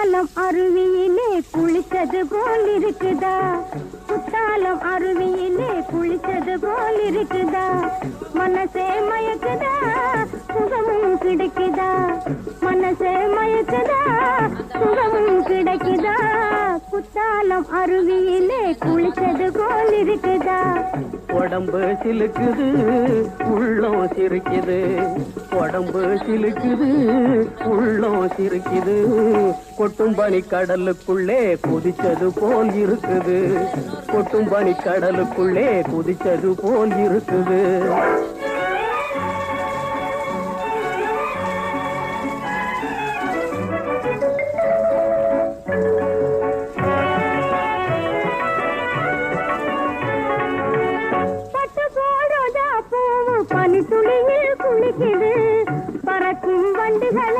குத்தாலம் அருவியிலே குளித்தது போல் இருக்குதா? குத்தாலம் அருவியிலே குளித்தது போல் இருக்குதா? மனசே மயக்குதா? சுகமும் கிடைக்குதா? மனசே மயக்குதா? குத்தாலம் அருவியிலே குளிச்சது போல் இருக்குதா? உடம்பு சிலுக்குது உள்ளம் சிரிக்குது. உடம்பு சிலுக்குது உள்ளம் சிரிக்குது. கொட்டும் பனி கடலுக்குள்ளே குதிச்சது போல் இருக்குது. கொட்டும் பனி கடலுக்குள்ளே குதிச்சது போல் இருக்குது. ஒழிக்குது பறக்கும் வண்டுகளை.